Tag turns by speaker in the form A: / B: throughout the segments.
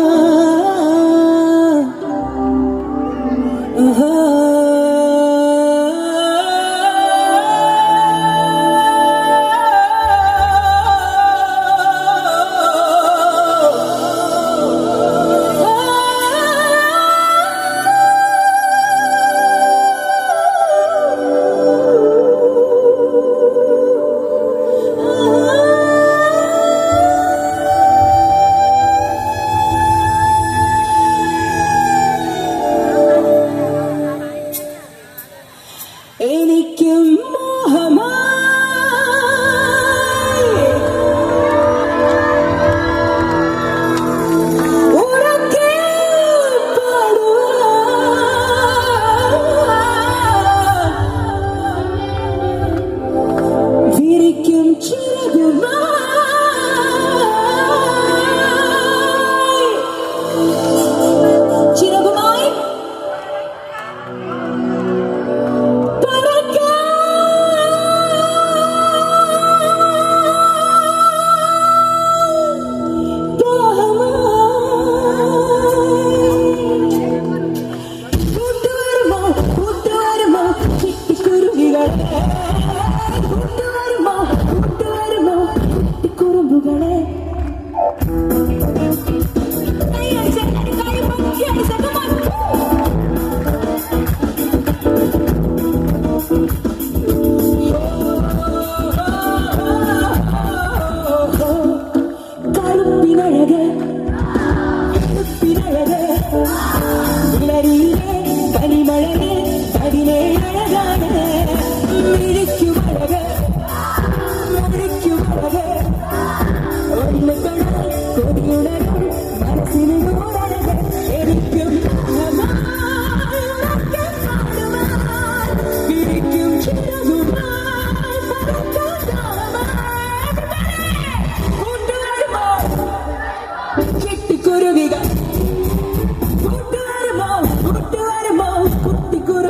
A: Oh.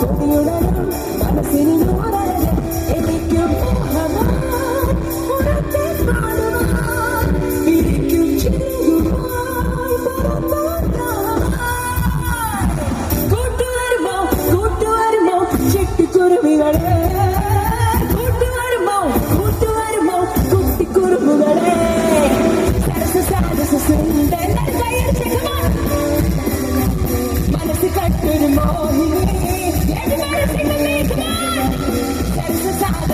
A: മനസ്സിനും മനസ്സിന്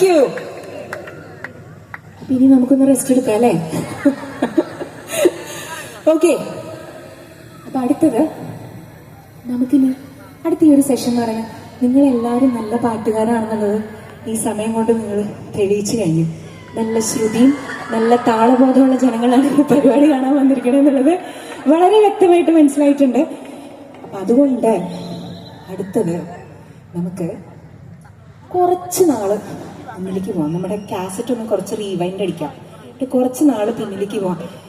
B: thank you
A: ഇനി നമുക്കൊന്ന് റെസ്റ്റ് എടുക്കാം അല്ലേ? ഓക്കെ അപ്പൊ അടുത്തത് നമുക്കിനി അടുത്ത ഈ ഒരു സെഷൻ എന്ന് പറയാം നിങ്ങൾ എല്ലാവരും നല്ല പാട്ടുകാരാണെന്നുള്ളത് ഈ സമയം കൊണ്ട് നിങ്ങൾ തെളിയിച്ചു കഴിഞ്ഞു. നല്ല ശ്രുതിയും നല്ല താളബോധമുള്ള ജനങ്ങളാണ് ഈ പരിപാടി കാണാൻ വന്നിരിക്കുന്നത് എന്നുള്ളത് വളരെ വ്യക്തമായിട്ട് മനസ്സിലായിട്ടുണ്ട്. അപ്പൊ അതുകൊണ്ട് അടുത്തത് നമുക്ക് കുറച്ച് നാൾ പിന്നിലേക്ക് പോവാം. നമ്മുടെ കാസറ്റ് ഒന്ന് കുറച്ച് റീവൈൻഡ് അടിക്കാം. കുറച്ച് നാൾ പിന്നിലേക്ക് പോവാം.